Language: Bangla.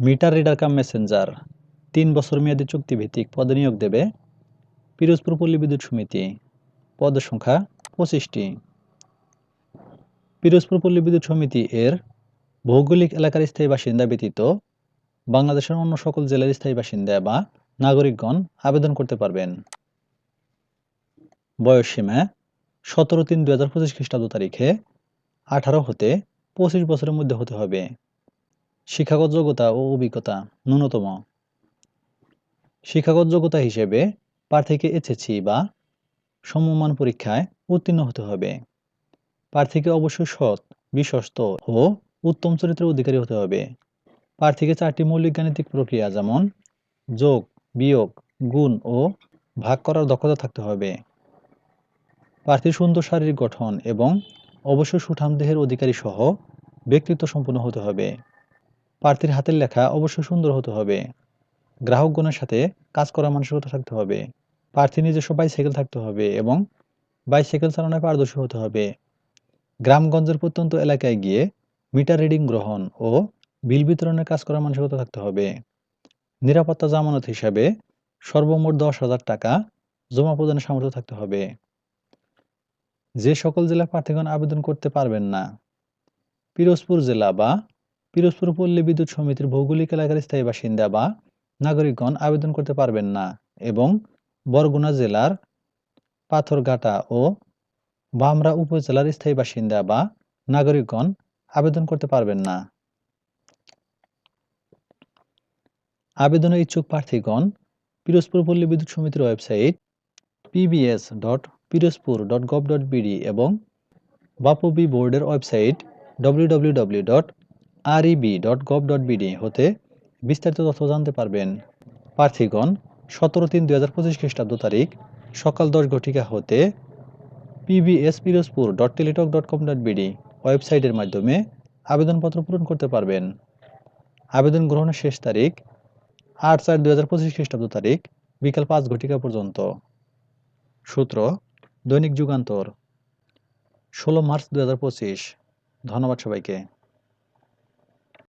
মিটার রিডার কাম মেসেঞ্জার, তিন বছর মেয়াদী চুক্তিভিত্তিক পদে নিয়োগ দেবে পিরোজপুর পল্লী বিদ্যুৎ সমিতি, পদের সংখ্যা পঁচিশটি। পিরোজপুর পল্লী বিদ্যুৎ সমিতি এর ভৌগোলিক এলাকার স্থায়ী বাসিন্দা ব্যতীত বাংলাদেশের অন্য সকল জেলার স্থায়ী বাসিন্দা বা নাগরিকগণ আবেদন করতে পারবেন। বয়সসীমা সতেরো তিন দুই হাজার পঁচিশ খ্রিস্টাব্দ তারিখে আঠারো হতে পঁচিশ বছরের মধ্যে হতে হবে। শিক্ষাগত যোগ্যতা ও অভিজ্ঞতা ন্যূনতম। শিক্ষাগত যোগ্যতা হিসেবে প্রার্থীকে এসএসসি বা সমমান পরীক্ষায় উত্তীর্ণ হতে হবে। প্রার্থীকে অবশ্যই সৎ, বিশ্বস্ত ও উত্তম চরিত্রের অধিকারী হতে হবে। প্রার্থীকে চারটি মৌলিক গাণিতিক প্রক্রিয়া যেমন যোগ, বিয়োগ, গুণ ও ভাগ করার দক্ষতা থাকতে হবে। প্রার্থীর সুন্দর শারীরিক গঠন এবং অবশ্যই সুঠাম দেহের অধিকারী সহ ব্যক্তিত্ব সম্পন্ন হতে হবে। প্রার্থীর হাতের লেখা অবশ্যই সুন্দর হতে হবে। গ্রাহকগণের সাথে কাজ করার মানসিকতা থাকতে হবে। প্রার্থী নিজস্ব বাইসাইকেল থাকতে হবে এবং বাইসাইকেল চালানোয় পারদর্শী হতে হবে। গ্রামগঞ্জের প্রত্যন্ত এলাকায় গিয়ে মিটার রিডিং গ্রহণ ও বিল বিতরণের কাজ করার মানসিকতা থাকতে হবে। নিরাপত্তা জামানত হিসাবে সর্বমোট দশ হাজার টাকা জমা প্রদানের সামর্থ্য থাকতে হবে। যে সকল জেলা প্রার্থীগণ আবেদন করতে পারবেন না, পিরোজপুর জেলা বা পিরোজপুর পল্লী বিদ্যুৎ সমিতির ভৌগোলিক এলাকার স্থায়ী বাসিন্দা বা নাগরিকগণ আবেদন করতে পারবেন না এবং বরগুনা জেলার পাথরঘাটা ও বামরা উপজেলার স্থায়ী বাসিন্দা বা নাগরিকগণ আবেদন করতে পারবেন না। আবেদনের ইচ্ছুক প্রার্থীগণ পিরোজপুর পল্লী বিদ্যুৎ সমিতির website PBS dot Pirojpur dot gov dot BD এবং বাপবি বোর্ডের website W W W dot REB dot gov dot হতে বিস্তারিত তথ্য জানতে পারবেন। প্রার্থীগণ, সতেরো তিন দুই হাজার পঁচিশ খ্রিস্টাব্দ তারিখ, সকাল দশ ঘটিকা হতে PBS Pirojpur dot Teletalk dot com dot BD ওয়েবসাইটের মাধ্যমে আবেদনপত্র পূরণ করতে পারবেন। আবেদন গ্রহণের শেষ তারিখ আট চার দুই হাজার পঁচিশ খ্রিস্টাব্দ তারিখ, বিকাল পাঁচ ঘটিকা পর্যন্ত। সূত্র, দৈনিক যুগান্তর, ষোলো মার্চ দুই হাজার পঁচিশ। ধন্যবাদ সবাইকে।